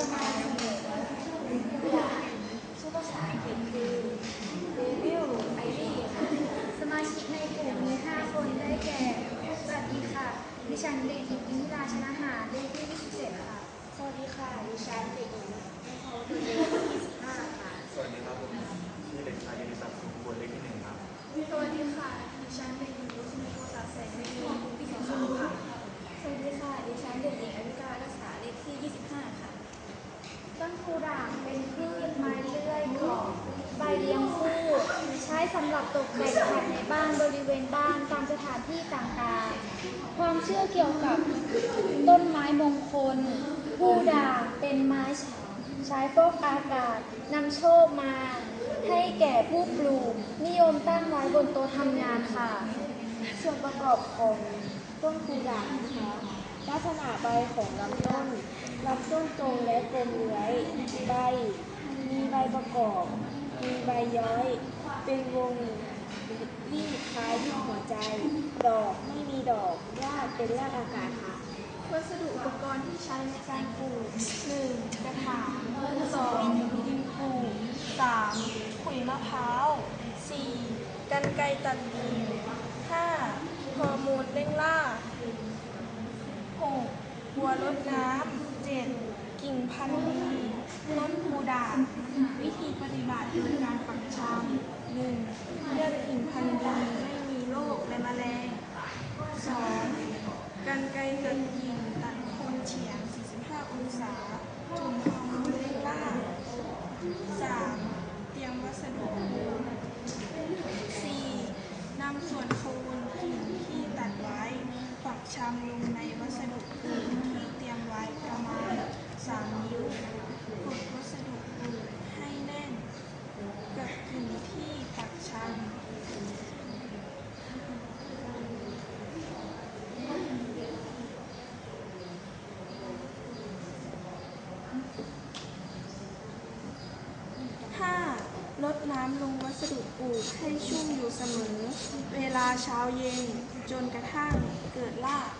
จะมานำเสนอตัวอย่างชื่อภาษาอังกฤษคือเดวิลไอรี่ค่ะ สมาชิกในกลุ่มมี 5 คนได้แก่ สวัสดีค่ะ ดิฉันเด็กหญิงอินทิราชนะหาเลขที่27ค่ะ สวัสดีค่ะ ดิฉันเด็กหญิงนภาวดีเลขที่25ค่ะ สวัสดีครับผมชื่อเด็กชายยศศักดิ์สุขควรเลขที่หนึ่งครับ สวัสดีค่ะ ดิฉันเด็กหญิงรุษณีโกษาแสงเลขที่22ค่ะ สวัสดีค่ะ ดิฉันเด็กหญิงอวิการักษาเลขที่ 25 ค่ะ ต้นคูด่างเป็นพืชไม้เลื้อยกรอบใบเลี้ยงคู่ ใช้ สำหรับตกแต่งภายในบ้านบริเวณบ้านตามสถานที่ต่างๆ ความเชื่อเกี่ยวกับต้นไม้มงคล ผู้ด่างเป็นไม้ใช้ฟอกอากาศนำโชคมา ให้แก่ผู้ปลูก นิยมตั้งไว้บนโต๊ะทำงานค่ะ ส่วนประกอบของต้นคูด่างนะคะลักษณะใบของลำต้นลำต้นตรงและกลมเลื้อยใบ มีใบประกอบ มีใบย้อย เป็นวงรีบคล้ายรูปหัวใจ ดอกไม่มีดอกรากเป็นรากอากาศค่ะ วัสดุอุปกรณ์ที่ใช้ในการปลูก 1. กระถาง 2. ดินปลูก 3. ขุยมะพร้าว 4. กันไกตัดกิ่ง 5. ฮอร์โมนเร่งล่า 6. บัวรดน้ำ 7. กิ่งพันธุ์ดีต้นพูดาวิธีปฏิบัติโดยการปักชำ 1. เลือกกิ่งพันธุ์ดีไม่มีโรคและแมลง 2. กันไกรตัดกิ่งตัดโคนเฉียง 45 องศา จุ่มฮอร์โมนเร่งล่า 3. เตรียมวัสดุปลูก 4. นำส่วนโคนกิ่งที่ตัดไว้ปักชำลงในวัสดุปลูกที่เตรียมไว้ประมาณ 3 นิ้ว กดวัสดุปลูกให้แน่น กับกิ่งที่ปักชำ 5. ลด น้ำลงวัสดุปลูกให้ชุ่มอยู่เสมอ เวลาเช้าเย็น จนกระทั่งเกิดราก